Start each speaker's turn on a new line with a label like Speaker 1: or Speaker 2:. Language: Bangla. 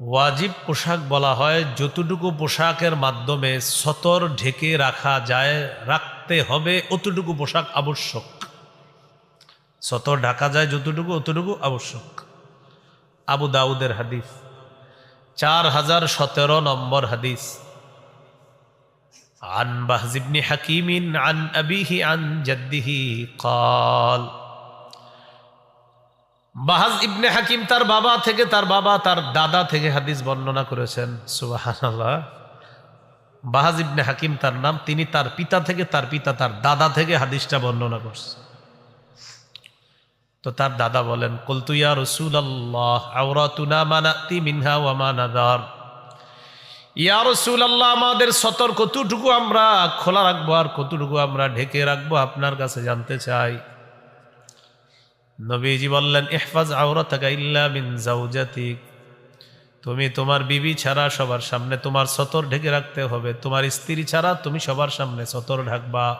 Speaker 1: ওয়াজিব পোশাক বলা হয় যতটুকু পোশাকের মাধ্যমে সতর ঢেকে রাখা যায় রাখতে হবে অতটুকু পোশাক আবশ্যক সতর ঢাকা যায় যতটুকু অতটুকু আবশ্যক আবু দাউদের হাদিস চার হাজার সতেরো নম্বর হাদিস عن بهز بن حكيم عن أبيه عن جده قال বাহাজ ইবনে হাকিম তার বাবা থেকে, তার বাবা তার দাদা থেকে হাদিস বর্ণনা করেছেন। সুবহানাল্লাহ। বাহাজ ইবনে হাকিম তার নাম, তিনি তার পিতা থেকে, তার পিতা তার দাদা থেকে হাদিসটা বর্ণনা করছে। তো তার দাদা বলেন কলতুয়া রসুল আল্লাহ মানাতি মিনহা ওয়া ইয়া রসুল আল্লাহ আমাদের সতর কতটুকু আমরা খোলা রাখব আর কতটুকু আমরা ঢেকে রাখব আপনার কাছে জানতে চাই। নবীজি বললেন, ইহফাজ আওরাতাকা ইল্লা বিন জাউজাতিক তুমি তোমার বিবি ছাড়া সবার সামনে তোমার সতর ঢেকে রাখতে হবে। তোমার স্ত্রী ছাড়া তুমি সবার সামনে সতর ঢাকবা।